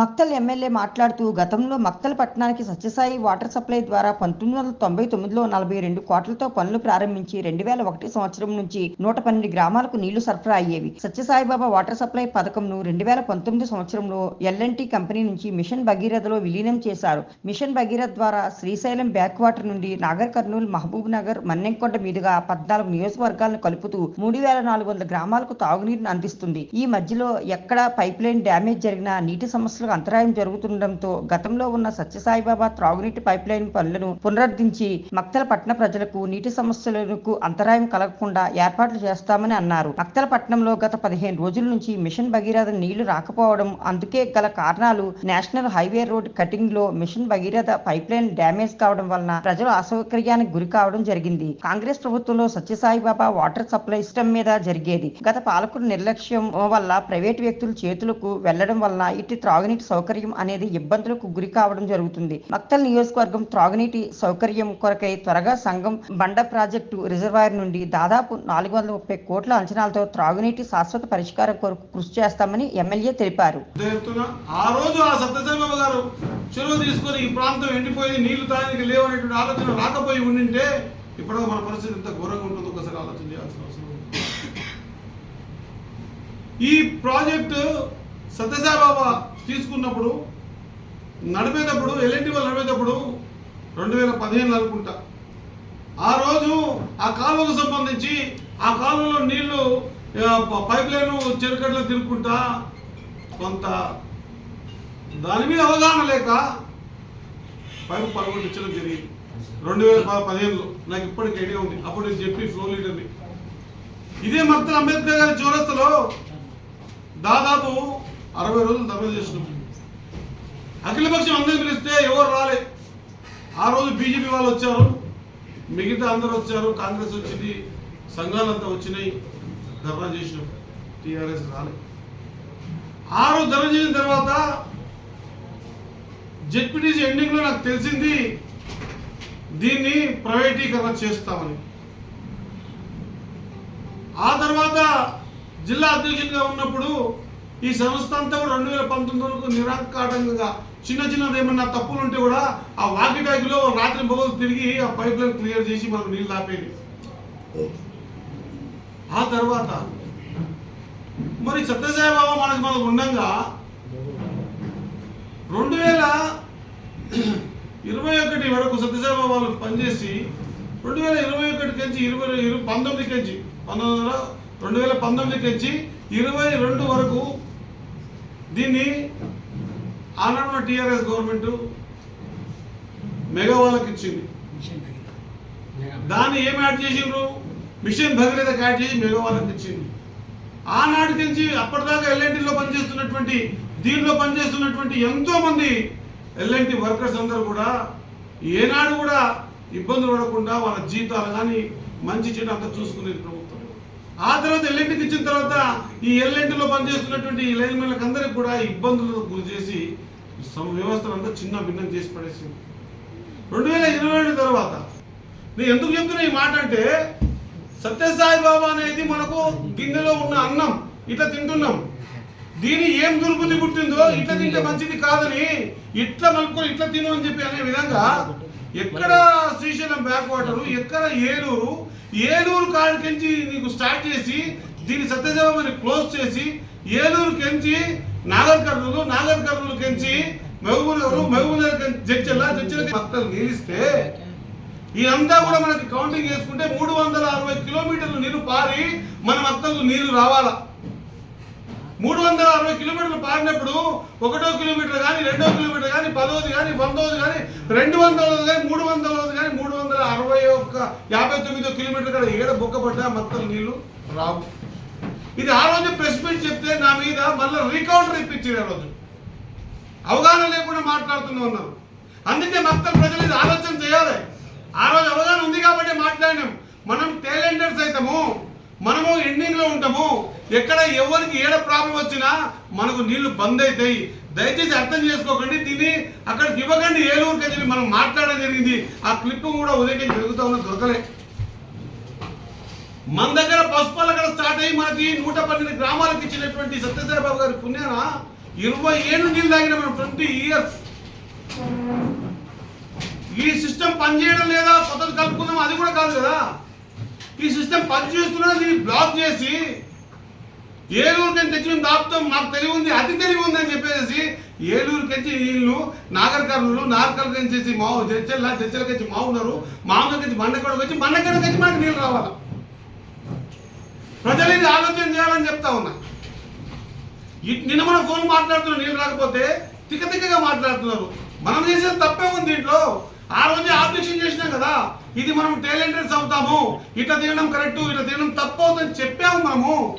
Makthal MLA మాట్లాడుతూ గతంలో మక్తల్ పట్టణానికి సత్యసాయి వాటర్ సప్లై ద్వారా పంతొమ్మిది వందల తొంభై తొమ్మిదిలో నలభై రెండు కోట్లతో పనులు ప్రారంభించి రెండు వేల ఒకటి సంవత్సరం నుంచి నూట పన్నెండు గ్రామాలకు నీళ్ళు సరఫరా అయ్యేవి. సత్యసాయిబాబా వాటర్ సప్లై పథకంను రెండు వేల పంతొమ్మిది సంవత్సరంలో ఎల్ఎన్టీ కంపెనీ నుంచి మిషన్ భగీరథలో విలీనం చేశారు. మిషన్ భగీరథ ద్వారా శ్రీశైలం బ్యాక్ వాటర్ నుండి నాగర్ కర్నూలు మహబూబ్ నగర్ మన్నెంకొండ మీదుగా పద్నాలుగు నియోజకవర్గాలను కలుపుతూ మూడు వేల నాలుగు వందల గ్రామాలకు తాగునీరును అందిస్తుంది. ఈ మధ్యలో ఎక్కడ పైప్ లైన్ డ్యామేజ్ జరిగినా నీటి సమస్య సమస్యలకు అంతరాయం జరుగుతుండటంతో గతంలో ఉన్న సత్యసాయిబాబా త్రాగునీటి పైప్ లైన్ పనులను పునరుద్ధరించి మక్తల పట్టణ ప్రజలకు నీటి సమస్యలకు అంతరాయం కలగకుండా ఏర్పాట్లు చేస్తామని అన్నారు. మక్తల పట్టణంలో గత పదిహేను రోజుల నుంచి మిషన్ భగీరథ నీళ్ళు రాకపోవడం అందుకే గల కారణాలు national highway road కటింగ్లో mission Bhagiratha pipe line damage కావడం వలన ప్రజలు అసౌకర్యానికి గురి కావడం జరిగింది. కాంగ్రెస్ ప్రభుత్వంలో సత్యసాయిబాబా వాటర్ సప్లై సిస్టమ్ మీద జరిగేది. గత పాలకుల నిర్లక్ష్యం వల్ల ప్రైవేట్ వ్యక్తుల చేతులకు వెళ్ళడం వలన ఇటు త్రాగునీటి త్రాగునీటి సౌకర్యం అనేది ఇబ్బందులకు గురి కావడం జరుగుతుంది మక్తల్ నియోజకవర్గం త్రాగునీటి సౌకర్యం కొరకై త్వరగా సంఘం బండ ప్రాజెక్టు రిజర్వాయర్ నుండి దాదాపు నాలుగు వందల ముప్పై కోట్ల అంచనాలతో త్రాగునీటి శాశ్వత పరిష్కారం కొరకు కృషి చేస్తామని ఎమ్మెల్యే తెలిపారు ఆ రోజు ఆ సత్యసాయిబాబా గారు చెరువు తీసుకొని ఈ ప్రాంతం ఎండిపోయి నీళ్ళు తాగడానికి లేవనేటువంటి ఆలోచన రాకపోయి ఉండింటే ఇప్పుడు మన పరిస్థితి ఎంత ఘోరంగా ఉంటుందో ఒకసారి ఆలోచన చేయాల్సిన అవసరం ఉంది. ఈ ప్రాజెక్టు సత్యసాయిబాబా తీసుకున్నప్పుడు నడిపేటప్పుడు ఎల్ఎన్టీ వాళ్ళు నడిపేటప్పుడు రెండు వేల పదిహేను అనుకుంటా. ఆ రోజు ఆ కాలువకు సంబంధించి ఆ కాలువలో నీళ్ళు పైప్ లైన్ చెరుకట్లో తిరుక్కుంటా కొంత దాని మీద అవగాహన లేక పైపు పడగొట్టించడం జరిగింది. రెండు వేల పదిహేనులో. నాకు ఇప్పటికి ఐడియా ఉంది. అప్పుడు నేను చెప్పి ఫ్లో లీడర్ని. ఇదే మక్తల్ అంబేద్కర్ గారి చౌరస్తలో దాదాపు అరవై రోజులు ధర్నా చేసినప్పుడు అఖిలపక్షం అందరిని పిలిస్తే ఎవరు రాలే. ఆ రోజు బీజేపీ వాళ్ళు వచ్చారు. మిగతా అందరూ వచ్చారు. కాంగ్రెస్ వచ్చింది. సంఘాలంతా వచ్చినాయి. ధర్నా చేసినప్పుడు టీఆర్ఎస్ రాలే. ఆ రోజు ధర్నా చేసిన తర్వాత జెడ్పీటీసీ ఎండింగ్లో నాకు తెలిసింది దీన్ని ప్రైవేటీకరణ చేస్తామని. ఆ తర్వాత జిల్లా అధ్యక్షుడిగా ఉన్నప్పుడు ఈ సంస్థ అంతా కూడా రెండు వేల పంతొమ్మిది వరకు నిరాకాటంగా చిన్న చిన్నది ఏమన్నా తప్పులు ఉంటే కూడా ఆ వాకిటాకిలో రాత్రి బొగలు తిరిగి ఆ పైప్ లైన్ క్లియర్ చేసి మనకు నీళ్ళు ఆపేది ఆ తర్వాత మరి సత్యసాయి బాబా మనకు మనకు ఉండగా రెండు వేల ఇరవై ఒకటి వరకు సత్యసాయి బాబా వాళ్ళు పనిచేసి రెండు వేల ఇరవై ఒకటి కంచి ఇరవై పంతొమ్మిది కంచి పంతొమ్మిది వందల రెండు వేల పంతొమ్మిది కంచి ఇరవై రెండు వరకు దీన్ని ఆనాడు టీఆర్ఎస్ గవర్నమెంట్ మెగా వాళ్ళకి ఇచ్చింది. దాన్ని ఏం యాడ్ చేసిండ్రు? మిషన్ భగీరథ యాడ్ చేసి మెగా వాళ్ళకి ఇచ్చింది. ఆనాటి నుంచి అప్పటిదాకా ఎల్ఎన్టీలో పనిచేస్తున్నటువంటి దీనిలో పనిచేస్తున్నటువంటి ఎంతో మంది ఎల్ఎన్టీ వర్కర్స్ అందరూ కూడా ఏనాడు కూడా ఇబ్బందులు పడకుండా వాళ్ళ జీతాలు కానీ మంచి చెడు అంతా చూసుకునేది ప్రభుత్వం. ఆ తర్వాత ఎల్ఎన్టీకి ఇచ్చిన తర్వాత ఈ ఎల్ఎన్టీలో పనిచేస్తున్నటువంటి ఈ లైన్మెన్లకు అందరికి కూడా ఇబ్బందులకు గురి చేసి సమ- వ్యవస్థను అంతా చిన్న భిన్నం చేసి పడేసింది. రెండు వేల ఇరవై రెండు తర్వాత. నేను ఎందుకు చెప్తున్నా ఈ మాట అంటే సత్యసాయి బాబా అనేది మనకు గిన్నెలో ఉన్న అన్నం ఇట్లా తింటున్నాం. దీని ఏం దుర్బుద్ధి పుట్టిందో ఇట్లా తింటే మంచిది కాదని ఇట్లా మలుపుకొని ఇట్లా తిను అని చెప్పి అనే విధంగా ఎక్కడ శ్రీశైలం బ్యాక్ వాటర్ ఎక్కడ ఏలూరు ఏలూరు కాడికించి నీకు స్టార్ట్ చేసి దీని సత్యసేవని క్లోజ్ చేసి ఏలూరు కెంచి నాగర్ కర్నూలు నాగర్ కర్నూలు కెంచి మహబూబ్నగర్ మహబూబ్నగర్ మహబూబ్ నగర్ భక్తులు నిలిస్తే ఇదంతా కూడా మనకి కౌంటింగ్ చేసుకుంటే మూడు వందల అరవై కిలోమీటర్లు నీరు పారి మన భక్తులకు నీరు రావాలా? మూడు వందల అరవై కిలోమీటర్లు పాడినప్పుడు ఒకటో కిలోమీటర్ కానీ రెండో కిలోమీటర్ కానీ పదోది కానీ పంతొమ్మిది కానీ రెండు వందలది కానీ మూడు వందలది కానీ మూడు వందల అరవై ఒక్క యాభై తొమ్మిదో కిలోమీటర్ కానీ ఏడ బొక్కపడ్డా మొత్తం నీళ్ళు రావు. ఇది ఆ రోజు ప్రెస్ మీట్ చెప్తే నా మీద మళ్ళీ రీకౌంటర్ ఇప్పించారు ఆ రోజు. అవగాహన లేకుండా మాట్లాడుతూనే ఉన్నారు. అందుకే మొత్తం ప్రజలు ఇది ఆలోచన చేయాలి. ఆ రోజు అవగాహన ఉంది కాబట్టి మాట్లాడినాం. మనం టాలెంటర్స్ అవుతాము మనము ఎండింగ్లో ఉంటాము? ఎక్కడ ఎవరికి ఏడ ప్రాబ్లం వచ్చినా మనకు నీళ్ళు బంద్ అవుతాయి దయచేసి అర్థం చేసుకోకండి దీన్ని అక్కడికి ఇవ్వకండి ఏలూరుకి అని చెప్పి మనం మాట్లాడడం జరిగింది. ఆ క్లిప్ కూడా ఉదయం జరుగుతూ ఉన్న దొరకలే. మన దగ్గర పసుపాల అక్కడ స్టార్ట్ అయ్యి మనకి నూట పన్నెండు గ్రామాలకు ఇచ్చినటువంటి సత్యసాయి బాబు గారి పుణ్యాన ఇరవై ఏళ్ళు నీళ్ళు తాగిన మనం ట్వంటీ ఇయర్స్. ఈ సిస్టమ్ పనిచేయడం లేదా? కొత్తది కలుపుకుందాం అది కూడా కాదు కదా. ఈ సిస్టమ్ పనిచేస్తున్నా దీన్ని బ్లాక్ చేసి ఏలూరు నుంచి తెచ్చిన దాపుతాం మాకు తెలివి ఉంది అతి తెలివి ఉంది అని చెప్పేసి ఏలూరు నుంచి నీళ్ళు నాగర్ కర్నూలు నాగర్ నుంచి మావు జడ్చల్ల జడ్చల నుంచి మావు ఉన్నారు మామూలు నుంచి బండకొడ వచ్చి బండకొడ వచ్చి మాకు నీళ్ళు రావాలి. ప్రజలు ఇది ఆలోచన చేయాలని చెప్తా ఉన్నా. నిన్న మన ఫోన్ మాట్లాడుతున్న నీళ్ళు రాకపోతే తిక్క తిక్కగా మాట్లాడుతున్నారు. మనం చేసేది తప్పే ఉంది దీంట్లో. ఆ రోజు ఆబ్జెక్షన్ చేసినాం కదా. ఇది మనం టాలెంటెడ్స్ అవుతాము. ఇట్లా తినడం కరెక్ట్ ఇట్లా తినడం తప్పు అవుతుందని చెప్పాము మనము.